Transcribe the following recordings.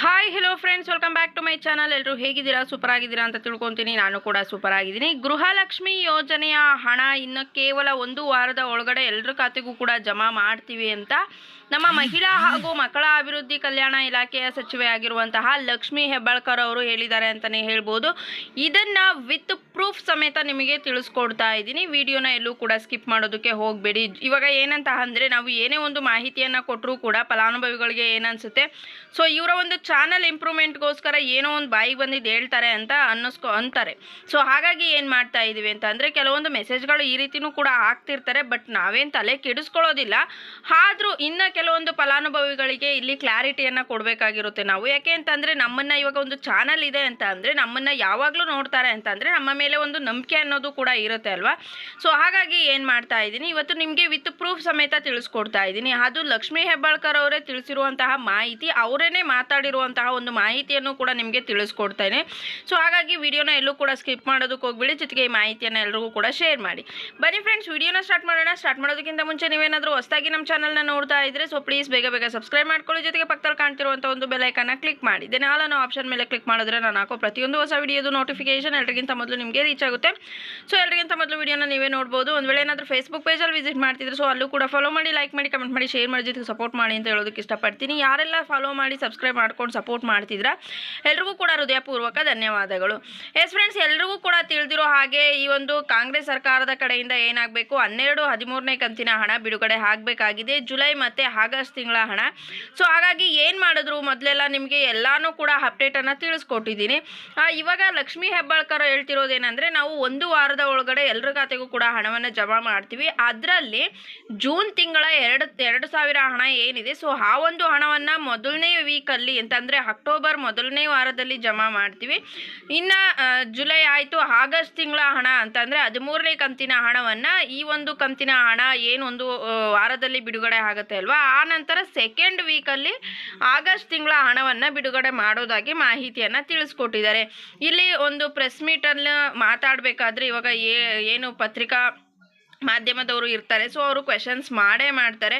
Hi hello friends welcome back to my channel ಎಲ್ಲರೂ ಹೇಗಿದ್ದೀರಾ? Super ಆಗಿದ್ದೀರಾ ಅಂತ ತಿಳ್ಕೊತೀನಿ. ನಾನು ಕೂಡ ಸೂಪರ್ ಆಗಿದ್ದೀನಿ ಗೃಹಲಕ್ಷ್ಮಿ ಯೋಜನೆಯ ಹಣ ಇನ್ನು ಕೇವಲ ಒಂದು ವಾರದ ಒಳಗಡೆ ಎಲ್ಲರ ಖಾತೆಗೂ ಕೂಡ ಜಮಾ ಮಾಡ್ತೀವಿ ಅಂತ ನಮ್ಮ ಮಹಿಳಾ ಹಾಗೂ ಮಕ್ಕಳ ಅಭಿವೃದ್ಧಿ ಕಲ್ಯಾಣ ಇಲಾಖೆಯ ಸಚಿವೆ ಆಗಿರುವಂತಹ ಲಕ್ಷ್ಮಿ ಹೆಬ್ಬಾಳ್ಕರ್ ಅವರು ಹೇಳಿದ್ದಾರೆ ಅಂತಲೇ ಹೇಳ್ಬೋದು. ಇದನ್ನ ವಿತ್ ಪ್ರೂಫ್ ಸಮೇತ ನಿಮಗೆ ತಿಳಿಸ್ಕೊಡ್ತಾ ಇದ್ದೀನಿ. ವಿಡಿಯೋನ ಎಲ್ಲೂ ಕೂಡ ಸ್ಕಿಪ್ ಮಾಡೋದಕ್ಕೆ ಹೋಗಬೇಡಿ. ಇವಾಗ ಏನಂತ ಅಂದರೆ ನಾವು ಏನೇ ಒಂದು ಮಾಹಿತಿಯನ್ನು ಕೊಟ್ಟರೂ ಕೂಡ ಫಲಾನುಭವಿಗಳಿಗೆ ಏನನ್ಸುತ್ತೆ ಸೊ ಇವರ ಒಂದು ಚಾನಲ್ ಇಂಪ್ರೂವ್ಮೆಂಟ್ಗೋಸ್ಕರ ಏನೋ ಒಂದು ಬಾಯಿಗೆ ಬಂದಿದ್ದು ಹೇಳ್ತಾರೆ ಅಂತ ಅನ್ನಿಸ್ಕೊ, ಅಂತಾರೆ. ಸೊ ಹಾಗಾಗಿ ಏನು ಮಾಡ್ತಾ ಇದ್ದೀವಿ ಅಂತ ಅಂದರೆ ಕೆಲವೊಂದು ಮೆಸೇಜ್ಗಳು ಈ ರೀತಿಯೂ ಕೂಡ ಹಾಕ್ತಿರ್ತಾರೆ ಬಟ್ ನಾವೇನು ತಲೆ ಕೆಡಿಸ್ಕೊಳ್ಳೋದಿಲ್ಲ. ಆದರೂ ಇನ್ನು ಕೆಲವೊಂದು ಫಲಾನುಭವಿಗಳಿಗೆ ಇಲ್ಲಿ ಕ್ಲಾರಿಟಿಯನ್ನು ಕೊಡಬೇಕಾಗಿರುತ್ತೆ ನಾವು. ಯಾಕೆ ಅಂತಂದರೆ ನಮ್ಮನ್ನು ಇವಾಗ ಒಂದು ಚಾನಲ್ ಇದೆ ಅಂತ ಅಂದರೆ ನಮ್ಮನ್ನು ಯಾವಾಗಲೂ ನೋಡ್ತಾರೆ ಅಂತ ಅಂದರೆ ನಮ್ಮ ಮೇಲೆ ಒಂದು ನಂಬಿಕೆ ಅನ್ನೋದು ಕೂಡ ಇರುತ್ತೆ ಅಲ್ವಾ? ಸೊ ಹಾಗಾಗಿ ಏನು ಮಾಡ್ತಾ ಇದ್ದೀನಿ ಇವತ್ತು ನಿಮಗೆ ವಿತ್ ಪ್ರೂಫ್ ಸಮೇತ ತಿಳಿಸ್ಕೊಡ್ತಾ ಇದ್ದೀನಿ ಅದು ಲಕ್ಷ್ಮೀ ಹೆಬ್ಬಾಳ್ಕರ್ ಅವರೇ ತಿಳಿಸಿರುವಂತಹ ಮಾಹಿತಿ, ಅವರೇನೆ ಮಾತಾಡಿರುವಂತಹ ಒಂದು ಮಾಹಿತಿಯನ್ನು ಕೂಡ ನಿಮಗೆ ತಿಳಿಸ್ಕೊಡ್ತೇನೆ. ಸೊ ಹಾಗಾಗಿ ವಿಡಿಯೋನ ಎಲ್ಲೂ ಕೂಡ ಸ್ಕಿಪ್ ಮಾಡೋದಕ್ಕೆ ಹೋಗ್ಬಿಡಿ. ಜೊತೆಗೆ ಈ ಮಾಹಿತಿಯನ್ನು ಎಲ್ರಿಗೂ ಕೂಡ ಶೇರ್ ಮಾಡಿ. ಬನ್ನಿ ಫ್ರೆಂಡ್ಸ್ ವಿಡಿಯೋನ ಸ್ಟಾರ್ಟ್ ಮಾಡೋಣ. ಸ್ಟಾರ್ಟ್ ಮಾಡೋದಕ್ಕಿಂತ ಮುಂಚೆ ನೀವೇನಾದರೂ ಹೊಸದಾಗಿ ನಮ್ಮ ಚಾನಲ್ನ ನೋಡ್ತಾ ಇದ್ರೆ ಸೊ ಪ್ಲೀಸ್ ಬೇಗ ಬೇಗ ಸಬ್ಸ್ಕ್ರೈಬ್ ಮಾಡ್ಕೊಳ್ಳಿ. ಜೊತೆಗೆ ಪಕ್ಕದಲ್ಲಿ ಕಾಣ್ತಿರುವಂಥ ಒಂದು ಬೆಲೈಕನ್ನ ಕ್ಲಿಕ್ ಮಾಡಿ. ದೆನ್ ಆಲ್ ಆಪ್ಷನ್ ಮೇಲೆ ಕ್ಲಿಕ್ ಮಾಡಿದ್ರೆ ನಾನು ಹಾಕೋ ಪ್ರತಿಯೊಂದು ಹೊಸ ವಿಡಿಯೋದು ನೋಟಿಫಿಕೇಶನ್ ಎಲ್ರಿಗಿಂತ ಮೊದಲು ನಿಮಗೆ ರೀಚ್ ಆಗುತ್ತೆ. ಸೊ ಎಲ್ರಿಗಿಂತ ಮೊದಲು ವಿಡಿಯೋನ ನೀವೇ ನೋಡ್ಬೋದು. ಒಂದು ವೇಳೆ ಏನಾದರೂ ಫೇಸ್ಬುಕ್ ಪೇಜಲ್ಲಿ ವಿಸಿಟ್ ಮಾಡ್ತಿದ್ರೆ ಸೊ ಅಲ್ಲೂ ಕೂಡ ಫಾಲೋ ಮಾಡಿ ಲೈಕ್ ಮಾಡಿ ಕಮೆಂಟ್ ಮಾಡಿ ಶೇರ್ ಮಾಡಿ, ಜೊತೆಗೆ ಸಪೋರ್ಟ್ ಮಾಡಿ ಅಂತ ಹೇಳೋದಕ್ಕೆ ಇಷ್ಟಪಡ್ತೀನಿ. ಯಾರೆಲ್ಲ ಫಾಲೋ ಮಾಡಿ ಸಬ್ಸ್ಕ್ರೈಬ್ ಮಾಡ್ಕೊಂಡು ಸಪೋರ್ಟ್ ಮಾಡ್ತಿದ್ರ? ಎಲ್ರಿಗೂ ಕೂಡ ಹೃದಯಪೂರ್ವಕ ಧನ್ಯವಾದಗಳು. ಎಸ್ ಫ್ರೆಂಡ್ಸ್ ಎಲ್ರಿಗೂ ಕೂಡ ತಿಳಿದಿರೋ ಹಾಗೆ ಈ ಒಂದು ಕಾಂಗ್ರೆಸ್ ಸರ್ಕಾರದ ಕಡೆಯಿಂದ ಏನಾಗಬೇಕು? ಹನ್ನೆರಡು, ಹದಿಮೂರನೇ ಕಂತಿನ ಹಣ ಬಿಡುಗಡೆ ಆಗಬೇಕಾಗಿದೆ. ಜುಲೈ ಮತ್ತು ಆಗಸ್ಟ್ ತಿಂಗಳ ಹಣ. ಸೊ ಹಾಗಾಗಿ ಏನು ಮಾಡಿದ್ರು? ಮೊದಲೆಲ್ಲ ನಿಮಗೆ ಎಲ್ಲಾನು ಕೂಡ ಅಪ್ಡೇಟನ್ನು ತಿಳಿಸ್ಕೊಟ್ಟಿದ್ದೀನಿ. ಇವಾಗ ಲಕ್ಷ್ಮೀ ಹೆಬ್ಬಾಳ್ಕರ್ ಹೇಳ್ತಿರೋದೇನೆಂದರೆ, ನಾವು ಒಂದು ವಾರದ ಒಳಗಡೆ ಎಲ್ಲರ ಖಾತೆಗೂ ಕೂಡ ಹಣವನ್ನು ಜಮಾ ಮಾಡ್ತೀವಿ. ಅದರಲ್ಲಿ ಜೂನ್ ತಿಂಗಳ ಎರಡು ಎರಡು ಸಾವಿರ ಹಣ ಏನಿದೆ. ಸೊ ಆ ಒಂದು ಹಣವನ್ನು ಮೊದಲನೇ ವೀಕಲ್ಲಿ ಅಂತಂದರೆ ಅಕ್ಟೋಬರ್ ಮೊದಲನೇ ವಾರದಲ್ಲಿ ಜಮಾ ಮಾಡ್ತೀವಿ. ಇನ್ನು ಜುಲೈ ಆಯಿತು, ಆಗಸ್ಟ್ ತಿಂಗಳ ಹಣ ಅಂತಂದರೆ ಹದಿಮೂರನೇ ಕಂತಿನ ಹಣವನ್ನು ಈ ಒಂದು ಕಂತಿನ ಹಣ ಏನೊಂದು ವಾರದಲ್ಲಿ ಬಿಡುಗಡೆ ಆಗುತ್ತೆ ಅಲ್ವಾ? ಆ ನಂತರ ಸೆಕೆಂಡ್ ವೀಕಲ್ಲಿ ಆಗಸ್ಟ್ ತಿಂಗಳ ಹಣವನ್ನು ಬಿಡುಗಡೆ ಮಾಡೋದಾಗಿ ಮಾಹಿತಿಯನ್ನು ತಿಳಿಸ್ಕೊಟ್ಟಿದ್ದಾರೆ. ಇಲ್ಲಿ ಒಂದು ಪ್ರೆಸ್ ಮೀಟನ್ನು ಮಾತಾಡಬೇಕಾದ್ರೆ ಇವಾಗ ಏನು ಪತ್ರಿಕಾ ಮಾಧ್ಯಮದವರು ಇರ್ತಾರೆ. ಸೊ ಅವರು ಕ್ವೆಶನ್ಸ್ ಮಾಡೇ ಮಾಡ್ತಾರೆ.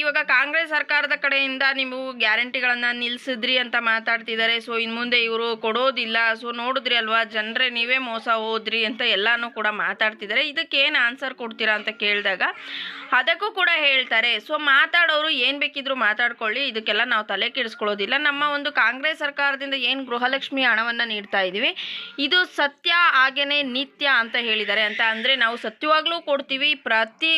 ಇವಾಗ ಕಾಂಗ್ರೆಸ್ ಸರ್ಕಾರದ ಕಡೆಯಿಂದ ನೀವು ಗ್ಯಾರಂಟಿಗಳನ್ನು ನಿಲ್ಲಿಸಿದ್ರಿ ಅಂತ ಮಾತಾಡ್ತಿದ್ದಾರೆ. ಸೊ ಇನ್ನು ಮುಂದೆ ಇವರು ಕೊಡೋದಿಲ್ಲ. ಸೊ ನೋಡಿದ್ರಿ ಅಲ್ವಾ? ಜನರೇ ನೀವೇ ಮೋಸ ಹೋದ್ರಿ ಅಂತ ಎಲ್ಲನೂ ಕೂಡ ಮಾತಾಡ್ತಿದ್ದಾರೆ. ಇದಕ್ಕೆ ಏನು ಆನ್ಸರ್ ಕೊಡ್ತೀರಾ ಅಂತ ಕೇಳಿದಾಗ ಅದಕ್ಕೂ ಕೂಡ ಹೇಳ್ತಾರೆ. ಸೊ ಮಾತಾಡೋರು ಏನು ಬೇಕಿದ್ರು ಮಾತಾಡ್ಕೊಳ್ಳಿ. ಇದಕ್ಕೆಲ್ಲ ನಾವು ತಲೆ ಕೆಡಿಸ್ಕೊಳ್ಳೋದಿಲ್ಲ. ನಮ್ಮ ಒಂದು ಕಾಂಗ್ರೆಸ್ ಸರ್ಕಾರದಿಂದ ಏನು ಗೃಹಲಕ್ಷ್ಮಿ ಹಣವನ್ನು ನೀಡ್ತಾ ಇದ್ದೀವಿ ಇದು ಸತ್ಯ ಹಾಗೆಯೇ ನಿತ್ಯ ಅಂತ ಹೇಳಿದ್ದಾರೆ ಅಂತ. ಅಂದರೆ ನಾವು ಸತ್ಯವಾಗ್ಲೂ ಕೊಡ್ತೀವಿ. ಪ್ರತಿ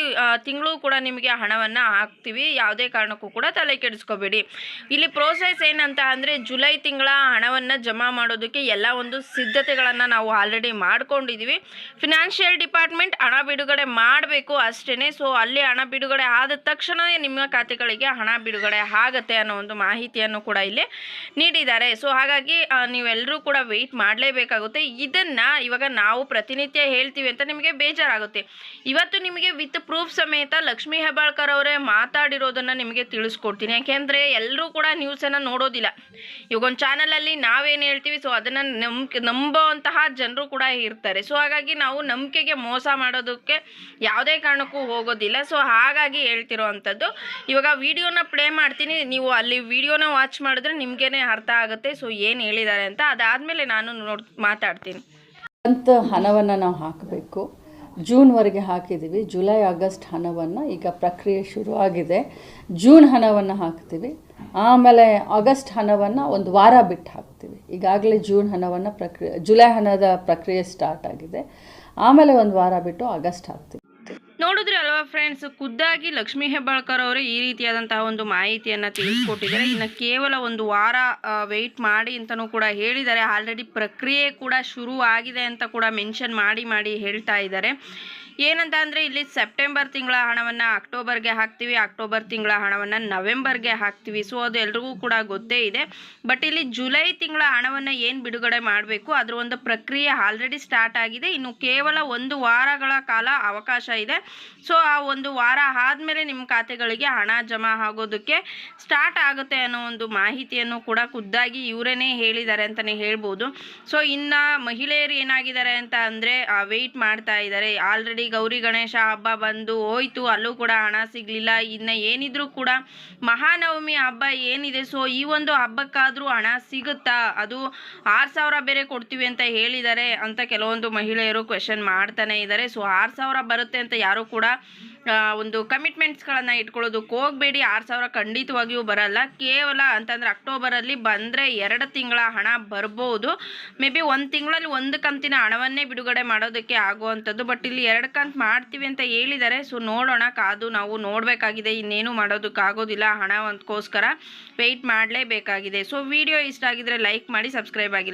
ತಿಂಗಳು ಕೂಡ ನಿಮಗೆ ಹಣವನ್ನು ಹಾಕ್ತೀವಿ. ಯಾವುದೇ ಕಾರಣಕ್ಕೂ ಕೂಡ ತಲೆ ಕೆಡಿಸ್ಕೋಬೇಡಿ. ಇಲ್ಲಿ ಪ್ರೋಸೆಸ್ ಏನಂತ ಅಂದರೆ ಜುಲೈ ತಿಂಗಳ ಹಣವನ್ನು ಜಮಾ ಮಾಡೋದಕ್ಕೆ ಎಲ್ಲ ಒಂದು ಸಿದ್ಧತೆಗಳನ್ನು ನಾವು ಆಲ್ರೆಡಿ ಮಾಡ್ಕೊಂಡಿದ್ದೀವಿ ಫಿನಾನ್ಷಿಯಲ್ ಡಿಪಾರ್ಟ್ಮೆಂಟ್ ಹಣ ಬಿಡುಗಡೆ ಮಾಡಬೇಕು ಅಷ್ಟೇ ಸೊ ಅಲ್ಲಿ ಹಣ ಬಿಡುಗಡೆ ಆದ ತಕ್ಷಣವೇ ನಿಮ್ಮ ಖಾತೆಗಳಿಗೆ ಹಣ ಬಿಡುಗಡೆ ಆಗತ್ತೆ ಅನ್ನೋ ಒಂದು ಮಾಹಿತಿಯನ್ನು ಕೂಡ ಇಲ್ಲಿ ನೀಡಿದ್ದಾರೆ. ಸೊ ಹಾಗಾಗಿ ನೀವೆಲ್ಲರೂ ಕೂಡ ವೆಯ್ಟ್ ಮಾಡಲೇಬೇಕಾಗುತ್ತೆ. ಇದನ್ನು ಇವಾಗ ನಾವು ಪ್ರತಿನಿತ್ಯ ಹೇಳ್ತೀವಿ ಅಂತ ನಿಮಗೆ ಬೇಜಾರಾಗುತ್ತೆ. ಇವತ್ತು ನಿಮಗೆ ವಿತ್ ಪ್ರೂಫ್ ಸಮೇತ ಲಕ್ಷ್ಮೀ ಹೆಬ್ಬಾಳ್ಕರ್ ಅವರೇ ಮಾತಾಡಿರೋದನ್ನು ನಿಮಗೆ ತಿಳಿಸ್ಕೊಡ್ತೀನಿ. ಯಾಕೆಂದರೆ ಎಲ್ಲರೂ ಕೂಡ ನ್ಯೂಸನ್ನು ನೋಡೋದಿಲ್ಲ. ಇವಾಗ ಒಂದು ಚಾನಲಲ್ಲಿ ನಾವೇನು ಹೇಳ್ತೀವಿ ಸೊ ಅದನ್ನು ನಂಬಿಕೆ ನಂಬುವಂತಹ ಜನರು ಕೂಡ ಇರ್ತಾರೆ. ಸೊ ಹಾಗಾಗಿ ನಾವು ನಂಬಿಕೆಗೆ ಮೋಸ ಮಾಡೋದಕ್ಕೆ ಯಾವುದೇ ಕಾರಣಕ್ಕೂ ಹೋಗೋದಿಲ್ಲ. ಸೊ ಹಾಗಾಗಿ ಹೇಳ್ತಿರೋ ಅಂಥದ್ದು ಇವಾಗ ವಿಡಿಯೋನ ಪ್ಲೇ ಮಾಡ್ತೀನಿ. ನೀವು ಅಲ್ಲಿ ವಿಡಿಯೋನ ವಾಚ್ ಮಾಡಿದ್ರೆ ನಿಮಗೇನೆ ಅರ್ಥ ಆಗುತ್ತೆ. ಸೊ ಏನು ಹೇಳಿದ್ದಾರೆ ಅಂತ ಅದಾದಮೇಲೆ ನಾನು ನೋಡ್, ಮಾತಾಡ್ತೀನಿ. ಅಂತ ಹಣವನ್ನು ನಾವು ಹಾಕಬೇಕು. ಜೂನ್ವರೆಗೆ ಹಾಕಿದ್ದೀವಿ. ಜುಲೈ, ಆಗಸ್ಟ್ ಹಣವನ್ನು ಈಗ ಪ್ರಕ್ರಿಯೆ ಶುರುವಾಗಿದೆ ಜೂನ್ ಹಣವನ್ನು ಹಾಕ್ತೀವಿ. ಆಮೇಲೆ ಆಗಸ್ಟ್ ಹಣವನ್ನು ಒಂದು ವಾರ ಬಿಟ್ಟು ಹಾಕ್ತೀವಿ. ಈಗಾಗಲೇ ಜೂನ್ ಹಣವನ್ನು ಪ್ರಕ್ರಿಯೆ, ಜುಲೈ ಹಣದ ಪ್ರಕ್ರಿಯೆ ಸ್ಟಾರ್ಟ್ ಆಗಿದೆ. ಆಮೇಲೆ ಒಂದು ವಾರ ಬಿಟ್ಟು ಆಗಸ್ಟ್ ಹಾಕ್ತೀವಿ. ನೋಡಿದ್ರಿ ಅಲ್ವಾ ಫ್ರೆಂಡ್ಸ್ ಖುದ್ದಾಗಿ ಲಕ್ಷ್ಮೀ ಹೆಬ್ಬಾಳ್ಕರ್ ಅವರು ಈ ರೀತಿಯಾದಂತಹ ಒಂದು ಮಾಹಿತಿಯನ್ನು ತಿಳಿಸ್ಕೊಟ್ಟಿದ್ದಾರೆ. ಇನ್ನು ಕೇವಲ ಒಂದು ವಾರ ವೆಯ್ಟ್ ಮಾಡಿ ಅಂತಲೂ ಕೂಡ ಹೇಳಿದ್ದಾರೆ. ಆಲ್ರೆಡಿ ಪ್ರಕ್ರಿಯೆ ಕೂಡ ಶುರು ಆಗಿದೆ ಅಂತ ಕೂಡ ಮೆನ್ಷನ್ ಮಾಡಿ ಮಾಡಿ ಹೇಳ್ತಾ ಇದ್ದಾರೆ. ಏನಂತ ಅಂದರೆ ಇಲ್ಲಿ ಸೆಪ್ಟೆಂಬರ್ ತಿಂಗಳ ಹಣವನ್ನು ಅಕ್ಟೋಬರ್ಗೆ ಹಾಕ್ತೀವಿ ಅಕ್ಟೋಬರ್ ತಿಂಗಳ ಹಣವನ್ನು ನವೆಂಬರ್ಗೆ ಹಾಕ್ತೀವಿ. ಸೊ ಅದು ಎಲ್ರಿಗೂ ಕೂಡ ಗೊತ್ತೇ ಇದೆ. ಬಟ್ ಇಲ್ಲಿ ಜುಲೈ ತಿಂಗಳ ಹಣವನ್ನು ಏನು ಬಿಡುಗಡೆ ಮಾಡಬೇಕು, ಅದರ ಒಂದು ಪ್ರಕ್ರಿಯೆ ಆಲ್ರೆಡಿ ಸ್ಟಾರ್ಟ್ ಆಗಿದೆ. ಇನ್ನು ಕೇವಲ ಒಂದು ವಾರಗಳ ಕಾಲ ಅವಕಾಶ ಇದೆ. ಸೊ ಆ ಒಂದು ವಾರ ಆದಮೇಲೆ ನಿಮ್ಮ ಖಾತೆಗಳಿಗೆ ಹಣ ಜಮಾ ಆಗೋದಕ್ಕೆ ಸ್ಟಾರ್ಟ್ ಆಗುತ್ತೆ ಅನ್ನೋ ಒಂದು ಮಾಹಿತಿಯನ್ನು ಕೂಡ ಖುದ್ದಾಗಿ ಇವರೇನೇ ಹೇಳಿದ್ದಾರೆ ಅಂತಲೇ ಹೇಳ್ಬೋದು. ಸೊ ಇನ್ನು ಮಹಿಳೆಯರು ಏನಾಗಿದ್ದಾರೆ ಅಂತ ಅಂದರೆ ವೆಯ್ಟ್ ಮಾಡ್ತಾ ಇದ್ದಾರೆ. ಆಲ್ರೆಡಿ ಗೌರಿ ಗಣೇಶ ಹಬ್ಬ ಬಂದು ಹೋಯ್ತು. ಅಲ್ಲೂ ಕೂಡ ಹಣ ಸಿಗಲಿಲ್ಲ. ಇನ್ನು ಏನಿದ್ರು ಕೂಡ ಮಹಾನವಮಿ ಹಬ್ಬ ಏನಿದೆ? ಸೊ ಈ ಒಂದು ಹಬ್ಬಕ್ಕಾದ್ರೂ ಹಣ ಸಿಗುತ್ತಾ? ಅದು ಆರು ಸಾವಿರ ಬೇರೆ ಕೊಡ್ತೀವಿ ಅಂತ ಹೇಳಿದ್ದಾರೆ ಅಂತ ಕೆಲವೊಂದು ಮಹಿಳೆಯರು ಕ್ವೆಶನ್ ಮಾಡ್ತಾನೆ ಇದ್ದಾರೆ. ಸೊ ಆರು ಸಾವಿರ ಬರುತ್ತೆ ಅಂತ ಯಾರೂ ಕೂಡ ಒಂದು ಕಮಿಟ್ಮೆಂಟ್ಸ್ಗಳನ್ನು ಇಟ್ಕೊಳ್ಳೋದಕ್ಕೆ ಹೋಗಬೇಡಿ. ಆರು ಸಾವಿರ ಖಂಡಿತವಾಗಿಯೂ ಬರಲ್ಲ. ಕೇವಲ ಅಂತಂದರೆ ಅಕ್ಟೋಬರಲ್ಲಿ ಬಂದರೆ ಎರಡು ತಿಂಗಳ ಹಣ ಬರ್ಬೋದು. ಮೇ ಬಿ ಒಂದು ತಿಂಗಳಲ್ಲಿ ಒಂದು ಕಂತಿನ ಹಣವನ್ನೇ ಬಿಡುಗಡೆ ಮಾಡೋದಕ್ಕೆ ಆಗುವಂಥದ್ದು. ಬಟ್ ಇಲ್ಲಿ ಎರಡು ಕಂತು ಮಾಡ್ತೀವಿ ಅಂತ ಹೇಳಿದ್ದಾರೆ. ಸೊ ನೋಡೋಣ. ಕಾದು ನಾವು ನೋಡಬೇಕಾಗಿದೆ. ಇನ್ನೇನು ಮಾಡೋದಕ್ಕಾಗೋದಿಲ್ಲ. ಹಣ ಒಂದಕ್ಕೋಸ್ಕರ ವೆಯ್ಟ್ ಮಾಡಲೇಬೇಕಾಗಿದೆ. ಸೊ ವಿಡಿಯೋ ಇಷ್ಟ ಆಗಿದ್ರೆ ಲೈಕ್ ಮಾಡಿ ಸಬ್ಸ್ಕ್ರೈಬ್ ಆಗಿಲ್ಲ.